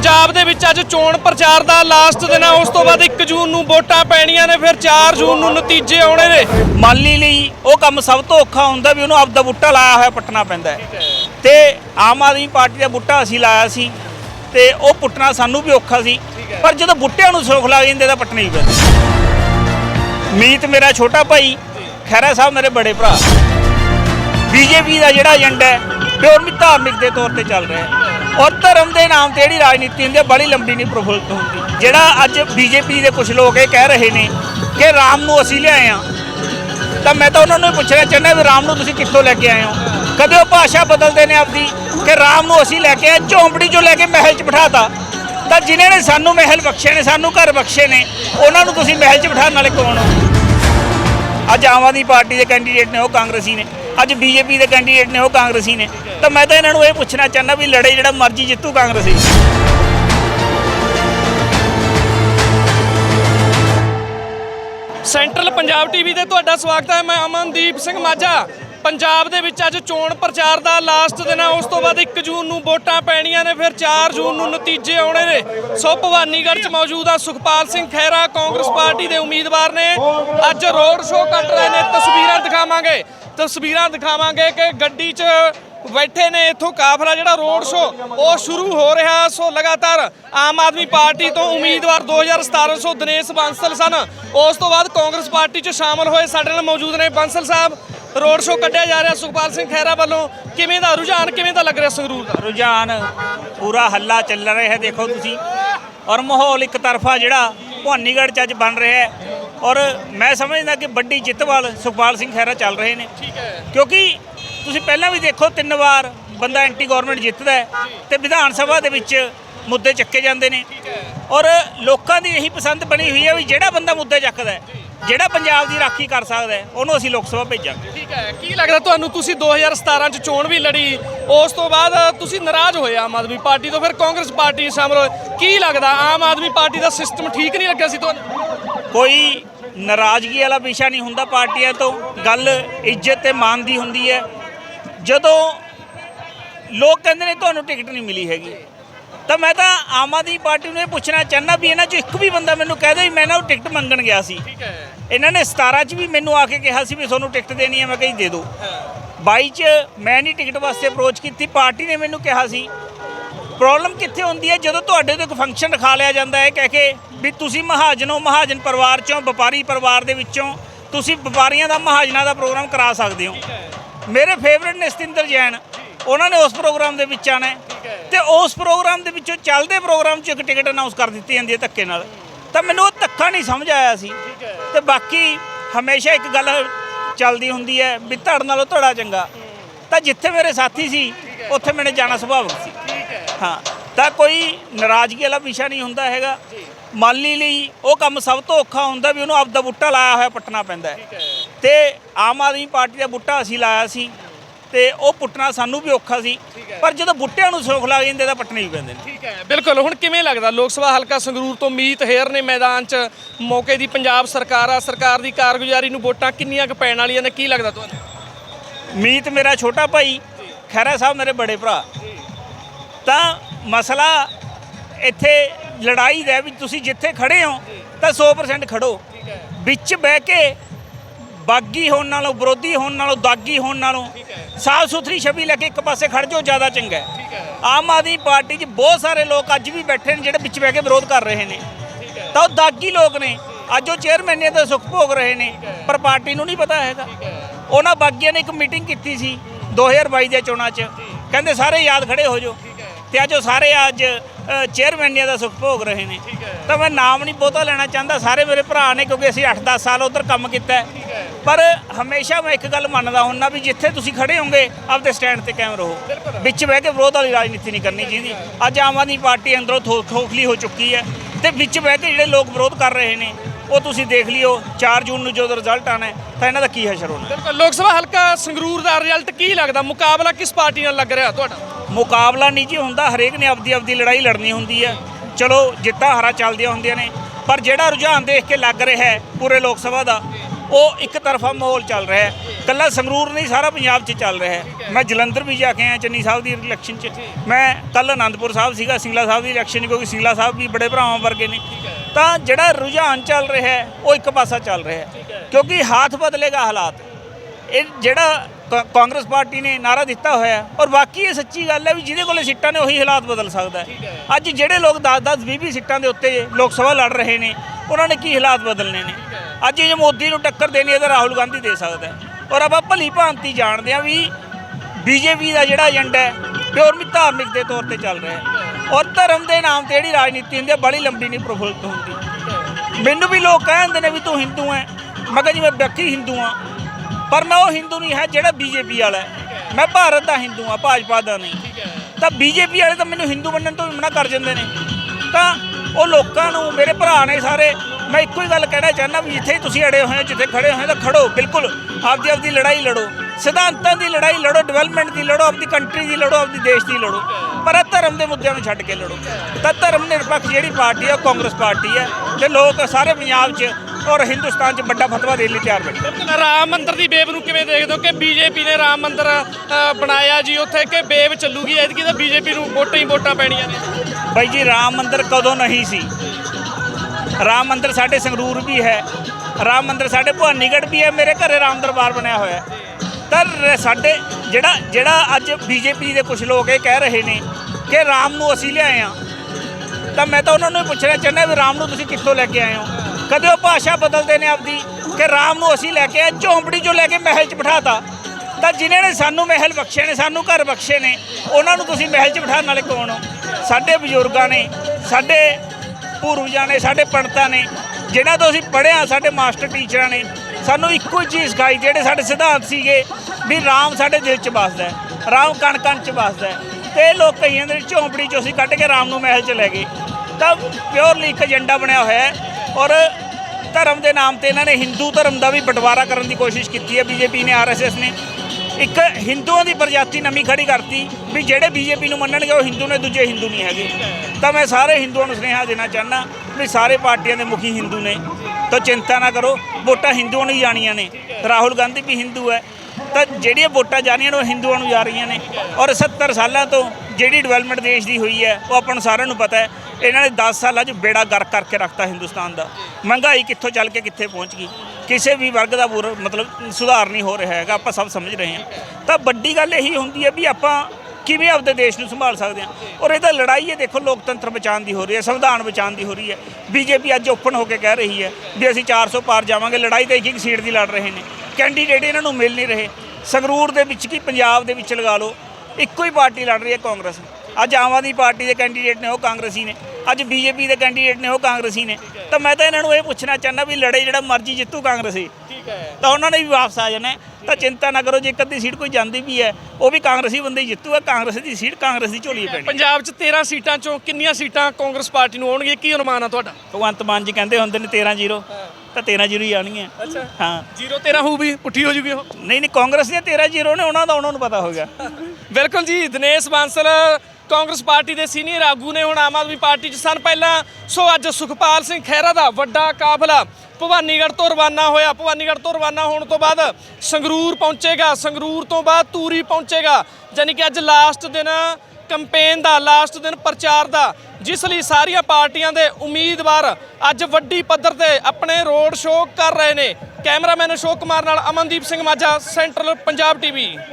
ਪੰਜਾਬ ਦੇ ਵਿੱਚ ਅੱਜ ਚੋਣ ਪ੍ਰਚਾਰ ਦਾ ਲਾਸਟ ਦਿਨ ਆ। ਉਸ ਤੋਂ ਬਾਅਦ 1 ਜੂਨ ਨੂੰ ਵੋਟਾਂ ਪੈਣੀਆਂ ਨੇ, ਫਿਰ 4 ਜੂਨ ਨੂੰ ਨਤੀਜੇ ਆਉਣੇ ਨੇ। ਮਾਲੀ ਲਈ ਉਹ ਕੰਮ ਸਭ ਤੋਂ ਔਖਾ ਹੁੰਦਾ ਵੀ ਉਹਨੂੰ ਆਪਦਾ ਬੁੱਟਾ ਲਾਇਆ ਹੋਇਆ ਪੱਟਣਾ ਪੈਂਦਾ ਹੈ। ਤੇ ਆਮ ਆਦਮੀ ਪਾਰਟੀ ਦਾ ਬੁੱਟਾ ਅਸੀਂ ਲਾਇਆ ਸੀ ਤੇ ਉਹ ਪੁੱਟਣਾ ਸਾਨੂੰ ਵੀ ਔਖਾ ਸੀ। ਪਰ ਜਦੋਂ ਬੁੱਟਿਆਂ ਨੂੰ ਸੁੱਖ ਲੱਗ ਜਾਂਦੇ ਤਾਂ ਪੱਟਣੀ ਹੀ ਪੈਂਦਾ। ਮੀਤ ਮੇਰਾ ਛੋਟਾ ਭਾਈ ਖੈਰਾ ਸਾਹਿਬ ਮੇਰੇ ਬੜੇ ਭਰਾ। ਬੀਜੇਪੀ ਦਾ ਜਿਹੜਾ ਏਜੰਡਾ ਹੈ ਪਿਓਰਲੀ ਧਾਰਮਿਕ ਦੇ ਤੌਰ ਤੇ ਚੱਲ ਰਿਹਾ ਹੈ। ਔਰ ਧਰਮ ਦੇ ਨਾਮ ਤੇ ਜਿਹੜੀ ਰਾਜਨੀਤੀ ਹੁੰਦੀ ਹੈ, ਬੜੀ ਲੰਬੀ ਨਹੀਂ ਪ੍ਰਫੁੱਲਤ ਹੁੰਦੀ। ਜਿਹੜਾ ਅੱਜ ਬੀਜੇਪੀ ਦੇ ਕੁਝ ਲੋਕ ਇਹ ਕਹਿ ਰਹੇ ਨੇ ਕਿ ਰਾਮ ਨੂੰ ਅਸੀਂ ਲਿਆਏ ਆ ਤਾਂ ਮੈਂ ਤਾਂ ਉਹਨਾਂ ਨੂੰ ਇਹ ਪੁੱਛਣਾ ਚਾਹੁੰਦਾ ਵੀ ਰਾਮ ਨੂੰ ਤੁਸੀਂ ਕਿੱਥੋਂ ਲੈ ਕੇ ਆਏ ਹੋ? ਕਦੇ ਉਹ ਭਾਸ਼ਾ ਬਦਲਦੇ ਨੇ ਆਪਦੀ ਕਿ ਰਾਮ ਨੂੰ ਅਸੀਂ ਲੈ ਕੇ ਆਏ, ਝੌਂਪੜੀ 'ਚੋਂ ਲੈ ਕੇ ਮਹਿਲ 'ਚ ਬਿਠਾਤਾ। ਤਾਂ ਜਿਨ੍ਹਾਂ ਨੇ ਸਾਨੂੰ ਮਹਿਲ ਬਖਸ਼ੇ ਨੇ, ਸਾਨੂੰ ਘਰ ਬਖਸ਼ੇ ਨੇ, ਉਹਨਾਂ ਨੂੰ ਤੁਸੀਂ ਮਹਿਲ 'ਚ ਬਿਠਾਉਣ ਵਾਲੇ ਕੌਣ ਹੋ? ਅੱਜ ਆਮ ਆਦਮੀ ਪਾਰਟੀ ਦੇ ਕੈਂਡੀਡੇਟ ਨੇ, ਉਹ ਕਾਂਗਰਸੀ ਨੇ। ਅੱਜ ਬੀਜੇਪੀ ਦੇ ਕੈਂਡੀਡੇਟ ਨੇ, ਉਹ ਕਾਂਗਰਸੀ ਨੇ। ਤਾਂ ਮੈਂ ਤਾਂ ਇਹਨਾਂ ਨੂੰ ਇਹ ਪੁੱਛਣਾ ਚਾਹੁੰਦਾ ਵੀ ਲੜੇ ਜਿਹੜਾ ਮਰਜ਼ੀ ਜਿੱਤੂ ਕਾਂਗਰਸੀ। ਸੈਂਟਰਲ ਪੰਜਾਬ ਟੀਵੀ ਤੇ ਤੁਹਾਡਾ ਸਵਾਗਤ ਹੈ, ਮੈਂ ਅਮਨਦੀਪ ਸਿੰਘ ਮਾਝਾ। ਪੰਜਾਬ ਦੇ ਵਿੱਚ ਅੱਜ ਚੋਣ ਪ੍ਰਚਾਰ ਦਾ ਲਾਸਟ ਦਿਨ ਹੈ ਉਸ ਤੋਂ ਬਾਅਦ 1 ਜੂਨ ਨੂੰ ਵੋਟਾਂ ਪੈਣੀਆਂ ਨੇ, ਫਿਰ 4 ਜੂਨ ਨੂੰ ਨਤੀਜੇ ਆਉਣੇ ਨੇ। ਸੋ ਭਵਾਨੀਗੜ੍ਹ 'ਚ ਮੌਜੂਦ ਆ ਸੁਖਪਾਲ ਸਿੰਘ ਖਹਿਰਾ, ਕਾਂਗਰਸ ਪਾਰਟੀ ਦੇ ਉਮੀਦਵਾਰ ਨੇ। ਅੱਜ ਰੋਡ ਸ਼ੋਅ ਕੱਢ ਰਹੇ ਨੇ, ਤਸਵੀਰਾਂ ਦਿਖਾਵਾਂਗੇ। ਤਸਵੀਰਾਂ ਦਿਖਾਵਾਂਗੇ ਕਿ ਗੱਡੀ 'ਚ ਬੈਠੇ ਨੇ ਇੱਥੋਂ ਕਾਫਲਾ ਜਿਹੜਾ ਰੋਡ ਸ਼ੋ, ਉਹ ਸ਼ੁਰੂ ਹੋ ਰਿਹਾ। ਸੋ ਲਗਾਤਾਰ ਆਮ ਆਦਮੀ ਪਾਰਟੀ ਤੋਂ ਉਮੀਦਵਾਰ 2017 ਦਿਨੇਸ਼ ਬਾਂਸਲ ਸਨ। ਉਸ ਤੋਂ ਬਾਅਦ ਕਾਂਗਰਸ ਪਾਰਟੀ 'ਚ ਸ਼ਾਮਲ ਹੋਏ ਸਾਡੇ ਨਾਲ ਮੌਜੂਦ ਨੇ ਬਾਂਸਲ ਸਾਹਿਬ। ਰੋਡ ਸ਼ੋ ਕੱਢਿਆ ਜਾ ਰਿਹਾ ਸੁਖਪਾਲ ਸਿੰਘ ਖਹਿਰਾ ਵੱਲੋਂ। ਕਿਵੇਂ ਦਾ ਰੁਝਾਨ, ਕਿਵੇਂ ਦਾ ਲੱਗ ਰਿਹਾ ਸੰਗਰੂਰ ਦਾ? ਰੁਝਾਨ ਪੂਰਾ ਹੱਲਾ ਚੱਲ ਰਿਹਾ ਹੈ, ਦੇਖੋ ਤੁਸੀਂ। ਔਰ ਮਾਹੌਲ ਇੱਕ ਤਰਫਾ ਜਿਹੜਾ ਭਵਾਨੀਗੜ੍ਹ ਚ ਅੱਜ ਬਣ ਰਿਹਾ ਹੈ। ਔਰ ਮੈਂ ਸਮਝਦਾ ਕਿ ਵੱਡੀ ਜਿੱਤ ਵੱਲ ਸੁਖਪਾਲ ਸਿੰਘ ਖਹਿਰਾ ਚੱਲ ਰਹੇ ਨੇ। ਠੀਕ ਹੈ। ਕਿਉਂਕਿ ਤੁਸੀਂ ਪਹਿਲਾਂ ਵੀ ਦੇਖੋ ਤਿੰਨ ਵਾਰ ਬੰਦਾ ਐਂਟੀ ਗਵਰਨਮੈਂਟ ਜਿੱਤਦਾ ਹੈ ਤੇ ਵਿਧਾਨ ਸਭਾ ਦੇ ਵਿੱਚ ਮੁੱਦੇ ਚੱਕੇ ਜਾਂਦੇ ਨੇ। ਔਰ ਲੋਕਾਂ ਦੀ ਇਹੀ ਪਸੰਦ ਬਣੀ ਹੋਈ ਹੈ ਵੀ ਜਿਹੜਾ ਬੰਦਾ ਮੁੱਦੇ ਚੱਕਦਾ ਹੈ ਜਿਹੜਾ ਪੰਜਾਬ ਦੀ ਰਾਖੀ ਕਰ ਸਕਦਾ ਹੈ ਉਹਨੂੰ ਅਸੀਂ ਲੋਕ ਸਭਾ ਭੇਜਾਂਗੇ। ਠੀਕ ਹੈ। ਕੀ ਲੱਗਦਾ ਤੁਹਾਨੂੰ ਤੁਸੀਂ 2017 ਚ ਚੋਣ ਵੀ ਲੜੀ ਉਸ ਤੋਂ ਬਾਅਦ ਤੁਸੀਂ ਨਾਰਾਜ਼ ਹੋਏ ਆਮ ਆਦਮੀ ਪਾਰਟੀ ਤੋਂ ਫਿਰ ਕਾਂਗਰਸ ਪਾਰਟੀ ਸ਼ਾਮਲ ਹੋਏ। ਕੀ ਲੱਗਦਾ ਆਮ ਆਦਮੀ ਪਾਰਟੀ ਦਾ ਸਿਸਟਮ ਠੀਕ ਨਹੀਂ ਲੱਗਿਆ ਸੀ ਤੁਹਾਨੂੰ? ਕੋਈ ਨਾਰਾਜ਼ਗੀ ਵਾਲਾ ਵਿਸ਼ਾ ਨਹੀਂ ਹੁੰਦਾ ਪਾਰਟੀਆਂ ਤੋਂ। ਗੱਲ ਇੱਜ਼ਤ ਤੇ ਮਾਨ ਦੀ ਹੁੰਦੀ ਹੈ। ਜਦੋਂ ਲੋਕ ਕਹਿੰਦੇ ਨੇ ਤੁਹਾਨੂੰ ਟਿਕਟ ਨਹੀਂ ਮਿਲੀ ਹੈਗੀ ਤਾਂ ਮੈਂ ਤਾਂ ਆਮ ਆਦਮੀ ਪਾਰਟੀ ਨੂੰ ਇਹ ਪੁੱਛਣਾ ਚਾਹੁੰਦਾ ਵੀ ਇਹਨਾਂ 'ਚੋਂ ਇੱਕ ਵੀ ਬੰਦਾ ਮੈਨੂੰ ਕਹਿ ਦੇ ਵੀ ਮੈਂ ਨਾ ਉਹ ਟਿਕਟ ਮੰਗਣ ਗਿਆ ਸੀ। ਇਹਨਾਂ ਨੇ 17 'ਚ ਵੀ ਮੈਨੂੰ ਆ ਕੇ ਕਿਹਾ ਸੀ ਵੀ ਤੁਹਾਨੂੰ ਟਿਕਟ ਦੇਣੀ ਹੈ ਮੈਂ ਕਹੀ ਦੇ ਦਿਓ 22 'ਚ ਮੈਂ ਨਹੀਂ ਟਿਕਟ ਵਾਸਤੇ ਅਪਰੋਚ ਕੀਤੀ ਪਾਰਟੀ ਨੇ ਮੈਨੂੰ ਕਿਹਾ ਸੀ। ਪ੍ਰੋਬਲਮ ਕਿੱਥੇ ਹੁੰਦੀ ਹੈ? ਜਦੋਂ ਤੁਹਾਡੇ ਤੋਂ ਇੱਕ ਫੰਕਸ਼ਨ ਰਖਾ ਲਿਆ ਜਾਂਦਾ ਹੈ ਕਹਿ ਕੇ ਵੀ ਤੁਸੀਂ ਮਹਾਜਨ ਹੋ ਮਹਾਜਨ ਪਰਿਵਾਰ ਚੋਂ ਵਪਾਰੀ ਪਰਿਵਾਰ ਦੇ ਵਿੱਚੋਂ ਤੁਸੀਂ ਵਪਾਰੀਆਂ ਦਾ ਮਹਾਜਨਾਂ ਦਾ ਪ੍ਰੋਗਰਾਮ ਕਰਾ ਸਕਦੇ ਹੋ। ਮੇਰੇ ਫੇਵਰਿਟ ਨੇ ਸਤਿੰਦਰ ਜੈਨ। ਉਹਨਾਂ ਨੇ ਉਸ ਪ੍ਰੋਗਰਾਮ ਦੇ ਵਿੱਚ ਆਣਾ ਤੇ ਉਸ ਪ੍ਰੋਗਰਾਮ ਦੇ ਵਿੱਚੋਂ ਚੱਲਦੇ ਪ੍ਰੋਗਰਾਮ 'ਚ ਇੱਕ ਟਿਕਟ ਅਨਾਉਂਸ ਕਰ ਦਿੱਤੀ ਜਾਂਦੀ ਹੈ ਧੱਕੇ ਨਾਲ। ਤਾਂ ਮੈਨੂੰ ਉਹ ਧੱਕਾ ਨਹੀਂ ਸਮਝ ਆਇਆ ਸੀ। ਤੇ ਬਾਕੀ ਹਮੇਸ਼ਾ ਇੱਕ ਗੱਲ ਚੱਲਦੀ ਹੁੰਦੀ ਹੈ ਵੀ ਧੜ ਨਾਲੋਂ ਧੜਾ ਚੰਗਾ। ਤਾਂ ਜਿੱਥੇ ਮੇਰੇ ਸਾਥੀ ਸੀ ਉੱਥੇ ਮੈਨੇ ਜਾਣਾ ਸੁਭਾਵਿਕ ਸੀ। ਹੈ ਤਾਂ ਕੋਈ ਨਾਰਾਜ਼ਗੀ ਵਾਲਾ ਵਿਸ਼ਾ ਨਹੀਂ ਹੁੰਦਾ ਹੈਗਾ। ਮਾਲੀ ਲਈ ਉਹ ਕੰਮ ਸਭ ਤੋਂ ਔਖਾ ਹੁੰਦਾ ਵੀ ਉਹਨੂੰ ਆਪਦਾ ਬੁੱਟਾ ਲਾਇਆ ਹੋਇਆ ਪੱਟਣਾ ਪੈਂਦਾ ਤੇ ਆਮ ਆਦਮੀ ਪਾਰਟੀ ਦਾ ਬੁੱਟਾ ਅਸੀਂ ਲਾਇਆ ਸੀ ਤੇ ਉਹ ਪੁੱਟਣਾ ਸਾਨੂੰ ਵੀ ਔਖਾ ਸੀ। ਪਰ ਜਦੋਂ ਬੁੱਟਿਆਂ ਨੂੰ ਸੁੱਖ ਲੱਗ ਜਾਂਦੇ ਤਾਂ ਪੱਟਣੇ ਹੀ ਪੈਂਦੇ ਨੇ। ਠੀਕ ਹੈ ਬਿਲਕੁਲ। ਹੁਣ ਕਿਵੇਂ ਲੱਗਦਾ? ਲੋਕ ਸਭਾ ਹਲਕਾ ਸੰਗਰੂਰ ਤੋਂ ਮੀਤ ਹੇਰ ਨੇ ਮੈਦਾਨ 'ਚ ਮੌਕੇ ਦੀ ਪੰਜਾਬ ਸਰਕਾਰ ਆ ਸਰਕਾਰ ਦੀ ਕਾਰਗੁਜ਼ਾਰੀ ਨੂੰ ਵੋਟਾਂ ਕਿੰਨੀਆਂ ਕੁ ਪੈਣ ਵਾਲੀਆਂ ਨੇ? ਕੀ ਲੱਗਦਾ ਤੁਹਾਨੂੰ? ਮੀਤ ਮੇਰਾ ਛੋਟਾ ਭਾਈ ਖੈਰਾ ਸਾਹਿਬ ਮੇਰੇ ਬੜੇ ਭਰਾ। ਤਾਂ ਮਸਲਾ ਇੱਥੇ ਲੜਾਈ ਦਾ ਵੀ ਤੁਸੀਂ ਜਿੱਥੇ ਖੜੇ ਹੋ ਤਾਂ 100% ਖੜੋ। ਵਿੱਚ ਬਹਿ ਕੇ ਬਾਗੀ ਹੋਣ ਨਾਲੋਂ ਵਿਰੋਧੀ ਹੋਣ ਨਾਲੋਂ ਦਾਗੀ ਹੋਣ ਨਾਲੋਂ ਸਾਫ਼ ਸੁਥਰੀ ਛਵੀ ਲੈ ਕੇ ਇੱਕ ਪਾਸੇ ਖੜ ਜਾਓ ਜ਼ਿਆਦਾ ਚੰਗਾ ਆਮ ਆਦਮੀ ਪਾਰਟੀ 'ਚ ਬਹੁਤ ਸਾਰੇ ਲੋਕ ਅੱਜ ਵੀ ਬੈਠੇ ਨੇ ਜਿਹੜੇ ਵਿੱਚ ਬਹਿ ਕੇ ਵਿਰੋਧ ਕਰ ਰਹੇ ਨੇ। ਤਾਂ ਉਹ ਦਾਗੀ ਲੋਕ ਨੇ। ਅੱਜ ਉਹ ਚੇਅਰਮੈਨ ਨੇ ਤਾਂ ਸੁੱਖ ਭੋਗ ਰਹੇ ਨੇ ਪਰ ਪਾਰਟੀ ਨੂੰ ਨਹੀਂ ਪਤਾ ਹੈਗਾ। ਉਹਨਾਂ ਬਾਗੀਆਂ ਨੇ ਇੱਕ ਮੀਟਿੰਗ ਕੀਤੀ ਸੀ 2022 ਦੇ ਚੋਣਾਂ 'ਚ। ਕਹਿੰਦੇ ਸਾਰੇ ਯਾਦ ਖੜੇ ਹੋ ਜਾਓ। ਤੇ ਅੱਜ ਉਹ ਸਾਰੇ ਅੱਜ ਚੇਅਰਮੈਨੀਆਂ ਦਾ ਸੁੱਖ ਭੋਗ ਰਹੇ ਨੇ। ਤਾਂ ਮੈਂ ਨਾਮ ਨਹੀਂ ਬਹੁਤਾ ਲੈਣਾ ਚਾਹੁੰਦਾ ਸਾਰੇ ਮੇਰੇ ਭਰਾ ਨੇ ਕਿਉਂਕਿ ਅਸੀਂ 8-10 ਸਾਲ ਉਧਰ ਕੰਮ ਕੀਤਾ। ਪਰ ਹਮੇਸ਼ਾ ਮੈਂ ਇੱਕ ਗੱਲ ਮੰਨਦਾ ਹੁੰਨਾ ਵੀ ਜਿੱਥੇ ਤੁਸੀਂ ਖੜੇ ਹੋਗੇ ਆਪਦੇ ਸਟੈਂਡ ਤੇ ਕਾਇਮ ਰਹੋ। ਵਿੱਚ ਬਹਿ ਕੇ ਵਿਰੋਧ ਵਾਲੀ ਰਾਜਨੀਤੀ ਨਹੀਂ ਕਰਨੀ ਚਾਹੀਦੀ। ਅੱਜ ਆਮ ਆਦਮੀ ਪਾਰਟੀ ਅੰਦਰੋਂ ਖੋਖਲੀ ਹੋ ਚੁੱਕੀ ਹੈ ਤੇ ਵਿੱਚ ਬਹਿ ਕੇ ਜਿਹੜੇ ਲੋਕ ਵਿਰੋਧ ਕਰ ਰਹੇ ਨੇ ਉਹ ਤੁਸੀਂ ਦੇਖ ਲਿਓ 4 ਜੂਨ ਨੂੰ ਜਦੋਂ ਰਿਜ਼ਲਟ ਆਣਾ ਹੈ, ਤਾਂ ਇਹਨਾਂ ਦਾ ਕੀ ਹਸ਼ਰ ਹੋਣਾ ਹੈ। ਬਿਲਕੁਲ ਲੋਕ ਸਭਾ ਹਲਕਾ ਸੰਗਰੂਰ ਦਾ ਰਿਜ਼ਲਟ ਕੀ ਲੱਗਦਾ? ਮੁਕਾਬਲਾ ਕਿਸ ਪਾਰਟੀ ਨਾਲ ਲੱਗ ਰਿਹਾ ਤੁਹਾਡਾ? ਮੁਕਾਬਲਾ ਨਹੀਂ ਜੀ ਹੁੰਦਾ, ਹਰੇਕ ਨੇ ਆਪਦੀ ਆਪਦੀ ਲੜਾਈ ਲੜਨੀ ਹੁੰਦੀ ਹੈ ਚਲੋ, ਜਿੱਤਾਂ ਹਾਰਾਂ ਚੱਲਦੀਆਂ ਹੁੰਦੀਆਂ ਨੇ, ਪਰ ਜਿਹੜਾ ਰੁਝਾਨ ਦੇਖ ਕੇ ਲੱਗ ਰਿਹਾ ਹੈ ਪੂਰੇ ਲੋਕ ਸਭਾ ਦਾ, ਉਹ ਇੱਕ ਤਰਫਾ ਮਾਹੌਲ ਚੱਲ ਰਿਹਾ ਹੈ। ਕੱਲਾ ਸੰਗਰੂਰ ਨਹੀਂ, ਸਾਰਾ ਪੰਜਾਬ 'ਚ ਚੱਲ ਰਿਹਾ ਹੈ। ਮੈਂ ਜਲੰਧਰ ਵੀ ਜਾ ਕੇ ਆਇਆ, ਚੰਨੀ ਸਾਹਿਬ ਦੀ ਇਲੈਕਸ਼ਨ 'ਚ। ਮੈਂ ਕੱਲ ਅਨੰਦਪੁਰ ਸਾਹਿਬ ਸੀਗਾ ਸਿੰਗਲਾ ਸਾਹਿਬ ਦੀ ਇਲੈਕਸ਼ਨ ਕਿਉਂਕਿ ਸਿੰਗਲਾ ਸਾਹਿਬ ਵੀ ਬੜੇ ਭਰਾਵਾਂ ਵਰਗੇ ਨੇ। ਤਾਂ ਜਿਹੜਾ ਰੁਝਾਨ ਚੱਲ ਰਿਹਾ ਹੈ, ਉਹ ਇੱਕ ਪਾਸਾ ਚੱਲ ਰਿਹਾ ਹੈ। ਕਿਉਂਕਿ ਹਾਥ ਬਦਲੇਗਾ ਹਾਲਾਤ। ਇਹ ਜਿਹੜਾ ਕਾਂਗਰਸ ਪਾਰਟੀ ਨੇ ਨਾਰਾ ਦਿੱਤਾ ਹੋਇਆ ਔਰ ਬਾਕੀ ਇਹ ਸੱਚੀ ਗੱਲ ਹੈ ਵੀ ਜਿਹਦੇ ਕੋਲੇ ਸੀਟਾਂ ਨੇ ਉਹੀ ਹਾਲਾਤ ਬਦਲ ਸਕਦਾ ਅੱਜ ਜਿਹੜੇ ਲੋਕ 10-10 20-20 ਸੀਟਾਂ ਦੇ ਉੱਤੇ ਲੋਕ ਸਭਾ ਲੜ ਰਹੇ ਨੇ ਉਹਨਾਂ ਨੇ ਕੀ ਹਾਲਾਤ ਬਦਲਨੇ ਨੇ? ਅੱਜ ਜੇ ਮੋਦੀ ਨੂੰ ਟੱਕਰ ਦੇਣੀ ਹੈ ਤਾਂ ਰਾਹੁਲ ਗਾਂਧੀ ਦੇ ਸਕਦਾ ਹੈ। ਔਰ ਆਪਾਂ ਭਲੀ ਭਾਂਤੀ ਜਾਣਦੇ ਹਾਂ ਵੀ ਬੀਜੇਪੀ ਦਾ ਜਿਹੜਾ ਏਜੰਡਾ ਹੈ ਪਿਓਰਮੀ ਧਾਰਮਿਕ ਦੇ ਤੌਰ ਤੇ ਚੱਲ ਰਿਹਾ ਹੈ। ਔਰ ਧਰਮ ਦੇ ਨਾਮ ਤੇ ਜਿਹੜੀ ਰਾਜਨੀਤੀ ਹੁੰਦੀ ਹੈ ਬੜੀ ਲੰਬੀ ਨਹੀਂ ਪ੍ਰਫੁੱਲਤ ਹੁੰਦੀ। ਮੈਨੂੰ ਵੀ ਲੋਕ ਕਹਿੰਦੇ ਨੇ ਵੀ ਤੂੰ ਹਿੰਦੂ ਹੈ। ਮੈਂ ਕਿਹਾ ਜੀ ਮੈਂ ਬਾਕੀ ਹਿੰਦੂ ਹਾਂ। ਪਰ ਮੈਂ ਉਹ ਹਿੰਦੂ ਨਹੀਂ ਹੈ, ਜਿਹੜਾ ਬੀਜੇਪੀ ਵਾਲਾ ਮੈਂ ਭਾਰਤ ਦਾ ਹਿੰਦੂ ਹਾਂ, ਭਾਜਪਾ ਦਾ ਨਹੀਂ। ਤਾਂ ਬੀਜੇਪੀ ਵਾਲੇ ਤਾਂ ਮੈਨੂੰ ਹਿੰਦੂ ਮੰਨਣ ਤੋਂ ਵੀ ਮਨਾ ਕਰ ਜਾਂਦੇ ਨੇ। ਤਾਂ ਉਹ ਲੋਕਾਂ ਨੂੰ, ਮੇਰੇ ਭਰਾ ਨੇ ਸਾਰੇ, ਮੈਂ ਇੱਕੋ ਹੀ ਗੱਲ ਕਹਿਣਾ ਚਾਹੁੰਦਾ ਵੀ ਜਿੱਥੇ ਤੁਸੀਂ ਅੜੇ ਹੋਏ ਹੋ, ਜਿੱਥੇ ਖੜੇ ਹੋਏ ਹੋ, ਤਾਂ ਖੜੋ, ਬਿਲਕੁਲ। ਆਪਦੀ ਆਪਦੀ ਲੜਾਈ ਲੜੋ। ਸਿਧਾਂਤਾਂ ਦੀ ਲੜਾਈ ਲੜੋ ਡਿਵੈਲਪਮੈਂਟ ਦੀ ਲੜੋ, ਆਪਦੀ ਕੰਟਰੀ ਦੀ ਲੜੋ, ਆਪਦੀ ਦੇਸ਼ ਦੀ ਲੜੋ। ਪਰ ਇਹ ਧਰਮ ਦੇ ਮੁੱਦਿਆਂ ਨੂੰ ਛੱਡ ਕੇ ਲੜੋ। ਤਾਂ ਧਰਮ ਨਿਰਪੱਖ ਜਿਹੜੀ ਪਾਰਟੀ ਹੈ, ਉਹ ਕਾਂਗਰਸ ਪਾਰਟੀ ਹੈ। ਤੇ ਲੋਕ ਸਾਰੇ ਪੰਜਾਬ 'ਚ ਔਰ ਹਿੰਦੁਸਤਾਨ 'ਚ ਵੱਡਾ ਫਤਵਾ ਦੇਣ ਲਈ ਤਿਆਰ ਬੈਠੇ। ਰਾਮ ਮੰਦਿਰ ਦੀ ਬੇਬ ਨੂੰ ਕਿਵੇਂ ਦੇਖਦੇ ਹੋ ਕਿ ਬੀਜੇਪੀ ਨੇ ਰਾਮ ਮੰਦਿਰ ਅ, ਬਣਾਇਆ ਜੀ ਉੱਥੇ ਕਿ ਬੇਬ ਚੱਲੂਗੀ ਐਤਕੀ ਤਾਂ ਬੀਜੇਪੀ ਨੂੰ ਵੋਟਾਂ ਹੀ ਵੋਟਾਂ ਪੈਣੀਆਂ ਨੇ। ਬਾਈ ਜੀ ਰਾਮ ਮੰਦਿਰ ਕਦੋਂ ਨਹੀਂ ਸੀ? ਰਾਮ ਮੰਦਿਰ ਸਾਡੇ ਸੰਗਰੂਰ ਵੀ ਹੈ। ਰਾਮ ਮੰਦਿਰ ਸਾਡੇ ਭਵਾਨੀਗੜ੍ਹ ਵੀ ਹੈ। ਮੇਰੇ ਘਰੇ ਰਾਮ ਦਰਬਾਰ ਬਣਿਆ ਹੋਇਆ ਹੈ। ਤਾਂ ਰ- ਸਾਡੇ ਜਿਹੜਾ ਜਿਹੜਾ ਅੱਜ ਬੀਜੇਪੀ ਦੇ ਕੁਝ ਲੋਕ ਇਹ ਕਹਿ ਰਹੇ ਨੇ ਕਿ ਰਾਮ ਨੂੰ ਅਸੀਂ ਲਿਆਏ ਆ ਤਾਂ ਮੈਂ ਤਾਂ ਉਹਨਾਂ ਨੂੰ ਹੀ ਪੁੱਛਣਾ ਚਾਹੁੰਦਾ ਵੀ ਰਾਮ ਨੂੰ ਤੁਸੀਂ ਕਿੱਥੋਂ ਲੈ ਕੇ ਆਏ ਹੋ? ਕਦੇ ਉਹ ਭਾਸ਼ਾ ਬਦਲਦੇ ਨੇ ਆਪਦੀ ਕਿ ਰਾਮ ਨੂੰ ਅਸੀਂ ਲੈ ਕੇ ਆਏ, ਝੌਂਪੜੀ 'ਚੋਂ ਲੈ ਕੇ ਮਹਿਲ 'ਚ ਬਿਠਾਤਾ। ਤਾਂ ਜਿਨ੍ਹਾਂ ਨੇ ਸਾਨੂੰ ਮਹਿਲ ਬਖਸ਼ੇ ਨੇ, ਸਾਨੂੰ ਘਰ ਬਖਸ਼ੇ ਨੇ, ਉਹਨਾਂ ਨੂੰ ਤੁਸੀਂ ਮਹਿਲ 'ਚ ਬਿਠਾਉਣ ਵਾਲੇ ਕੌਣ ਹੋ? ਸਾਡੇ ਬਜ਼ੁਰਗਾਂ ਨੇ, ਸਾਡੇ ਪੂਰਵਜਾਂ ਨੇ, ਸਾਡੇ ਪੰਡਤਾਂ ਨੇ, ਜਿਨ੍ਹਾਂ ਤੋਂ ਅਸੀਂ ਪੜ੍ਹਿਆ ਸਾਡੇ ਮਾਸਟਰ ਟੀਚਰਾਂ ਨੇ, ਸਾਨੂੰ ਇੱਕੋ ਹੀ ਚੀਜ਼ ਸਿਖਾਈ, ਜਿਹੜੇ ਸਾਡੇ ਸਿਧਾਂਤ ਸੀਗੇ ਵੀ ਰਾਮ ਸਾਡੇ ਦਿਲ 'ਚ ਵੱਸਦਾ ਹੈ, ਰਾਮ ਕਣ ਕਣ 'ਚ ਵੱਸਦਾ ਹੈ। ਤੇ ਇਹ ਲੋਕ ਕਈਆਂ ਦੇ ਝੌਂਪੜੀ 'ਚੋਂ ਅਸੀਂ ਕੱਢ ਕੇ ਰਾਮ ਨੂੰ ਮਹਿਲ 'ਚ ਲੈ ਗਏ। ਤਾਂ ਪਿਓਰਲੀ ਇੱਕ ਏਜੰਡਾ ਬਣਿਆ ਹੋਇਆ ਹੈ। ਔਰ ਧਰਮ ਦੇ ਨਾਮ ਤੇ ਇਹਨਾਂ ਨੇ ਹਿੰਦੂ ਧਰਮ ਦਾ ਵੀ ਬਟਵਾਰਾ ਕਰਨ ਦੀ ਕੋਸ਼ਿਸ਼ ਕੀਤੀ ਹੈ, ਬੀਜੇਪੀ ਨੇ ਆਰਐਸਐਸ ਨੇ। ਇੱਕ ਹਿੰਦੂਆਂ ਦੀ ਪ੍ਰਜਾਤੀ ਨਵੀਂ ਖੜੀ ਕਰਤੀ ਵੀ ਜਿਹੜੇ ਬੀਜੇਪੀ ਨੂੰ ਮੰਨਣਗੇ, ਉਹ ਹਿੰਦੂ ਨੇ, ਦੂਜੇ ਹਿੰਦੂ ਨਹੀਂ ਹੈਗੇ। ਤਾਂ ਮੈਂ ਸਾਰੇ ਹਿੰਦੂਆਂ ਨੂੰ ਸੁਨੇਹਾ ਦੇਣਾ ਚਾਹੁੰਦਾ ਵੀ ਸਾਰੇ ਪਾਰਟੀਆਂ ਦੇ ਮੁਖੀ ਹਿੰਦੂ ਨੇ। ਤਾਂ ਚਿੰਤਾ ਨਾ ਕਰੋ, ਵੋਟਾਂ ਹਿੰਦੂਆਂ ਨੂੰ ਹੀ ਜਾਣੀਆਂ ਨੇ। ਰਾਹੁਲ ਗਾਂਧੀ ਵੀ ਹਿੰਦੂ ਹੈ। ਤਾਂ ਜਿਹੜੀਆਂ ਵੋਟਾਂ ਜਾਣੀਆਂ ਨੇ ਉਹ ਹਿੰਦੂਆਂ ਨੂੰ ਜਾ ਰਹੀਆਂ ਨੇ। ਔਰ 70 ਸਾਲਾਂ ਤੋਂ ਜਿਹੜੀ ਡਿਵੈਲਪਮੈਂਟ ਦੇਸ਼ ਦੀ ਹੋਈ ਹੈ, ਉਹ ਆਪਾਂ ਨੂੰ ਸਾਰਿਆਂ ਨੂੰ ਪਤਾ ਹੈ, ਇਹਨਾਂ ਨੇ 10 ਸਾਲਾਂ 'ਚ ਬੇੜਾ ਗਰਕ ਕਰਕੇ ਰੱਖਤਾ ਹਿੰਦੁਸਤਾਨ ਦਾ। ਮਹਿੰਗਾਈ ਕਿੱਥੋਂ ਚੱਲ ਕੇ ਕਿੱਥੇ ਪਹੁੰਚ ਗਈ? ਕਿਸੇ ਵੀ ਵਰਗ ਦਾ ਬੁਰ, ਮਤਲਬ ਸੁਧਾਰ ਨਹੀਂ ਹੋ ਰਿਹਾ ਹੈਗਾ, ਆਪਾਂ ਸਭ ਸਮਝ ਰਹੇ ਹਾਂ। ਤਾਂ ਵੱਡੀ ਗੱਲ ਇਹੀ ਹੁੰਦੀ ਹੈ ਵੀ ਆਪਾਂ ਕਿਵੇਂ ਆਪਦੇ ਦੇਸ਼ ਨੂੰ ਸੰਭਾਲ ਸਕਦੇ ਹਾਂ? ਔਰ ਇਹਦਾ ਲੜਾਈ ਹੈ, ਦੇਖੋ ਲੋਕਤੰਤਰ ਬਚਾਉਣ ਦੀ ਹੋ ਰਹੀ ਹੈ, ਸੰਵਿਧਾਨ ਬਚਾਉਣ ਦੀ ਹੋ ਰਹੀ ਹੈ। ਬੀਜੇਪੀ ਅੱਜ ਓਪਨ ਹੋ ਕੇ ਕਹਿ ਰਹੀ ਹੈ ਵੀ ਅਸੀਂ 400 ਪਾਰ ਜਾਵਾਂਗੇ, ਲੜਾਈ ਤਾਂ ਇੱਕ ਇੱਕ ਸੀਟ ਦੀ ਲੜ ਰਹੇ ਨੇ। ਕੈਂਡੀਡੇਟ ਇਹਨਾਂ ਨੂੰ ਮਿਲ ਨਹੀਂ ਰਹੇ। ਸੰਗਰੂਰ ਦੇ ਵਿੱਚ ਕੀ ਪੰਜਾਬ ਦੇ ਵਿੱਚ ਲਗਾ ਲਓ ਇੱਕੋ ਹੀ ਪਾਰਟੀ ਲੜ ਰਹੀ ਹੈ ਕਾਂਗਰਸ। ਅੱਜ ਆਮ ਆਦਮੀ ਪਾਰਟੀ ਦੇ ਕੈਂਡੀਡੇਟ ਨੇ ਉਹ ਕਾਂਗਰਸੀ ਨੇ। ਅੱਜ ਬੀਜੇਪੀ ਦੇ ਕੈਂਡੀਡੇਟ ਨੇ ਉਹ ਕਾਂਗਰਸੀ ਨੇ। ਤਾਂ ਮੈਂ ਤਾਂ ਇਹਨਾਂ ਨੂੰ ਇਹ ਪੁੱਛਣਾ ਚਾਹੁੰਦਾ ਵੀ ਲੜੇ ਜਿਹੜਾ ਮਰਜ਼ੀ ਜਿੱਤੂ ਕਾਂਗਰਸੀ ਠੀਕ ਹੈ। ਤਾਂ ਉਹਨਾਂ ਨੇ ਵੀ ਵਾਪਸ ਆ ਜਾਣਾ ਹੈ। ਤਾਂ ਚਿੰਤਾ ਨਾ ਕਰੋ ਜੇ ਇੱਕ ਅੱਧੀ ਸੀਟ ਕੋਈ ਜਾਂਦੀ ਵੀ ਹੈ ਉਹ ਵੀ ਕਾਂਗਰਸੀ ਬੰਦੇ ਹੀ ਜਿੱਤੂਗਾ। ਕਾਂਗਰਸ ਦੀ ਸੀਟ ਕਾਂਗਰਸ ਦੀ ਝੋਲੀ ਪੈਣੀ ਪੰਜਾਬ 'ਚ 13 ਸੀਟਾਂ ਚੋਂ ਕਿੰਨੀਆਂ ਸੀਟਾਂ ਕਾਂਗਰਸ ਪਾਰਟੀ ਨੂੰ ਆਉਣਗੀਆਂ? ਕੀ ਅਨੁਮਾਨ ਆ ਤੁਹਾਡਾ? ਭਗਵੰਤ ਮਾਨ ਜੀ ਕਹਿੰਦੇ ਹੁੰਦੇ ਨੇ 13 ਜ਼ੀਰੋ। ਤਾਂ 13 ਜ਼ੀਰੋ ਹੀ ਆਉਣਗੀਆਂ ਅੱਛਾ। ਹਾਂ। 0 13 ਹੋਊ ਵੀ ਪੁੱਠੀ ਹੋ ਜੂਗੀ ਉਹ। ਨਹੀਂ ਨਹੀਂ ਕਾਂਗਰਸ ਦੀਆਂ 13 ਜ਼ੀਰੋ ਨੇ ਉਹਨਾਂ ਦਾ ਉਹਨਾਂ ਨੂੰ ਪਤਾ ਹੋਗਾ ਬਿਲਕੁਲ ਜੀ ਦਿਨੇਸ਼ ਬਾਂਸਲ ਕਾਂਗਰਸ ਪਾਰਟੀ ਦੇ ਸੀਨੀਅਰ ਆਗੂ ਨੇ ਹੁਣ ਆਮ ਆਦਮੀ ਪਾਰਟੀ 'ਚ ਸਨ ਪਹਿਲਾਂ। ਸੋ ਅੱਜ ਸੁਖਪਾਲ ਸਿੰਘ ਖਹਿਰਾ ਦਾ ਵੱਡਾ ਕਾਫਲਾ ਭਵਾਨੀਗੜ੍ਹ ਤੋਂ ਰਵਾਨਾ ਹੋਇਆ। ਭਵਾਨੀਗੜ੍ਹ ਤੋਂ ਰਵਾਨਾ ਹੋਣ ਤੋਂ ਬਾਅਦ ਸੰਗਰੂਰ ਪਹੁੰਚੇਗਾ। ਸੰਗਰੂਰ ਤੋਂ ਬਾਅਦ ਤੂਰੀ ਪਹੁੰਚੇਗਾ। ਯਾਨੀ ਕਿ ਅੱਜ ਲਾਸਟ ਦਿਨ ਕੰਪੇਨ ਦਾ ਲਾਸਟ ਦਿਨ ਪ੍ਰਚਾਰ ਦਾ, ਜਿਸ ਲਈ ਸਾਰੀਆਂ ਪਾਰਟੀਆਂ ਦੇ ਉਮੀਦਵਾਰ ਅੱਜ ਵੱਡੀ ਪੱਧਰ ਤੇ ਆਪਣੇ ਰੋਡ ਸ਼ੋਅ ਕਰ ਰਹੇ ਨੇ। ਕੈਮਰਾਮੈਨ ਅਸ਼ੋਕ ਕੁਮਾਰ ਨਾਲ ਅਮਨਦੀਪ ਸਿੰਘ ਮਾਝਾ ਸੈਂਟਰਲ ਪੰਜਾਬ ਟੀਵੀ